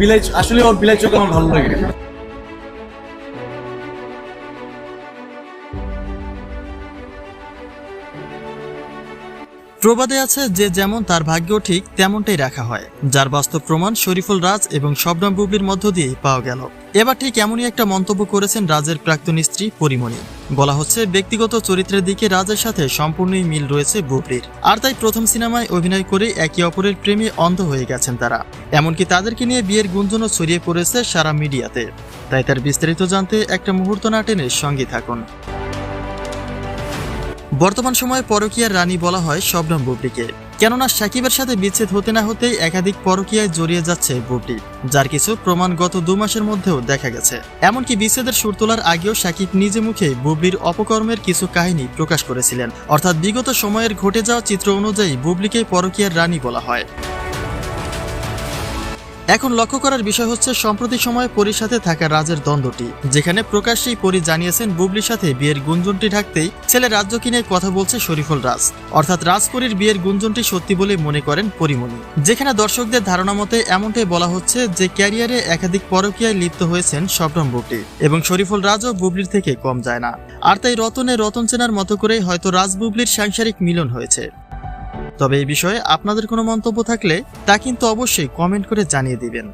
বিলাই আসলে ওর বিলাই চোখ আমার ভালো লাগে। প্রবাদে আছে যে যেমন তার ভাগ্য ঠিক, তেমনটাই রাখা হয়, যার বাস্তব প্রমাণ শরীফুল রাজ এবং শবনম বুবলির মধ্য দিয়েই পাওয়া গেল। এবার ঠিক এমনই একটা মন্তব্য করেছেন রাজের প্রাক্তন স্ত্রী পরিমণি। বলা হচ্ছে, ব্যক্তিগত চরিত্রের দিকে রাজের সাথে সম্পূর্ণই মিল রয়েছে বুবলির। আর তাই প্রথম সিনেমায় অভিনয় করে একে অপরের প্রেমে অন্ধ হয়ে গেছেন তারা। এমনকি তাদেরকে নিয়ে বিয়ের গুঞ্জনও ছড়িয়ে পড়েছে সারা মিডিয়াতে। তাই তার বিস্তারিত জানতে একটা মুহূর্ত না টেনে সঙ্গে থাকুন। বর্তমান সময়ে পরকীয়ার রানী বলা হয় শবনম বুবলিকে। কেননা সাকিবের সাথে বিচ্ছেদ হতে না হতেই একাধিক পরকীয়ায় জড়িয়ে যাচ্ছে বুবলি, যার কিছু প্রমাণ গত দু মাসের মধ্যেও দেখা গেছে। এমনকি বিচ্ছেদের সুর তোলার আগেও সাকিব নিজে মুখে বুবলির অপকর্মের কিছু কাহিনী প্রকাশ করেছিলেন। অর্থাৎ বিগত সময়ের ঘটে যাওয়া চিত্র অনুযায়ী বুবলিকে পরকীয়ার রানী বলা হয়। এখন লক্ষ্য করার বিষয় হচ্ছে, সম্প্রতি সময়ে পরীর সাথে থাকা রাজের দ্বন্দ্বটি, যেখানে প্রকাশ্যেই পরী জানিয়েছেন, বুবলির সাথে বিয়ের গুঞ্জনটি ঢাকতেই ছেলে রাজ্যকে নিয়ে কথা বলছে শরীফুল রাজ। অর্থাৎ রাজপুরীর বিয়ের গুঞ্জনটি সত্যি বলে মনে করেন পরিমণি। যেখানে দর্শকদের ধারণা মতে এমনটাই বলা হচ্ছে যে, ক্যারিয়ারে একাধিক পরকীয়ায় লিপ্ত হয়েছেন শবনম বুবলি এবং শরীফুল রাজও বুবলির থেকে কম যায় না। আর তাই রতনে রতন চেনার মতো করেই হয়তো রাজ বুবলির সাংসারিক মিলন হয়েছে। তবে এই বিষয়ে আপনাদের কোনো মন্তব্য থাকলে তা কিন্তু অবশ্যই কমেন্ট করে জানিয়ে দিবেন।